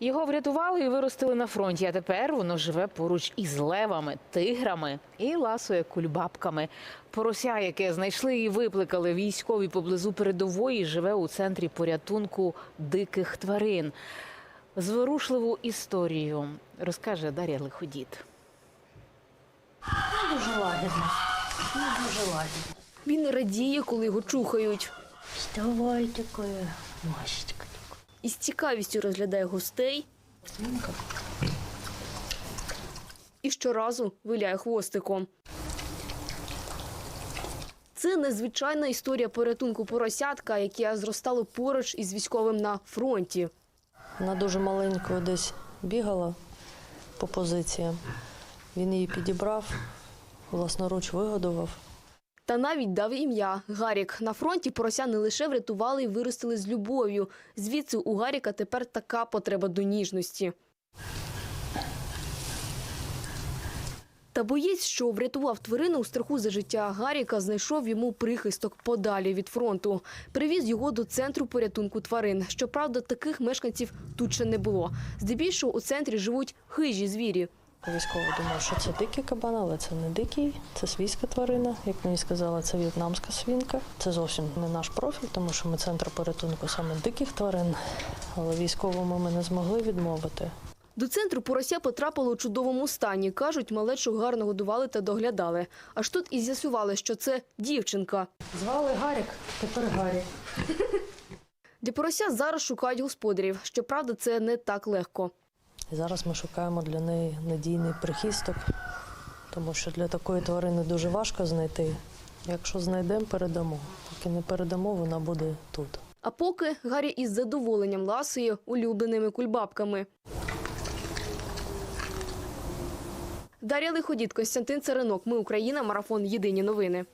Його врятували і виростили на фронті. А тепер воно живе поруч із левами, тиграми і ласує кульбабками. Порося, яке знайшли і викликали військові поблизу передової, живе у центрі порятунку диких тварин. Зворушливу історію розкаже Дар'я Лиходіт. Дуже лагідно. Ну, дуже лагідно. Він радіє, коли його чухають. Вставай такая, Масечка. І з цікавістю розглядає гостей. І щоразу виляє хвостиком. Це незвичайна історія порятунку поросятка, яке зростало поруч із військовим на фронті. Вона дуже маленькою десь бігала по позиціям. Він її підібрав, власноруч вигодував. Та навіть дав ім'я Гарік. На фронті порося не лише врятували і виростили з любов'ю. Звідси у Гаріка тепер така потреба до ніжності. Та боєць, що врятував тварину у страху за життя Гаріка, знайшов йому прихисток подалі від фронту. Привіз його до центру порятунку тварин. Щоправда, таких мешканців тут ще не було. Здебільшого у центрі живуть хижі звірі. Військово думав, що це дикий кабан, але це не дикий, це свійська тварина. Як мені сказали, це в'єтнамська свінка. Це зовсім не наш профіль, тому що ми центр порятунку саме диких тварин. Але військовому ми не змогли відмовити. До центру порося потрапило у чудовому стані. Кажуть, малечу гарно годували та доглядали. Аж тут і з'ясували, що це дівчинка. Звали Гарік, тепер Гарік. Для порося зараз шукають господарів. Щоправда, це не так легко. І зараз ми шукаємо для неї надійний прихисток, тому що для такої тварини дуже важко знайти. Якщо знайдемо, передамо. Поки не передамо, вона буде тут. А поки Гаррі із задоволенням ласує улюбленими кульбабками. Дар'я Лиходіт, Костянтин Царинок. Ми Україна. Марафон. Єдині новини.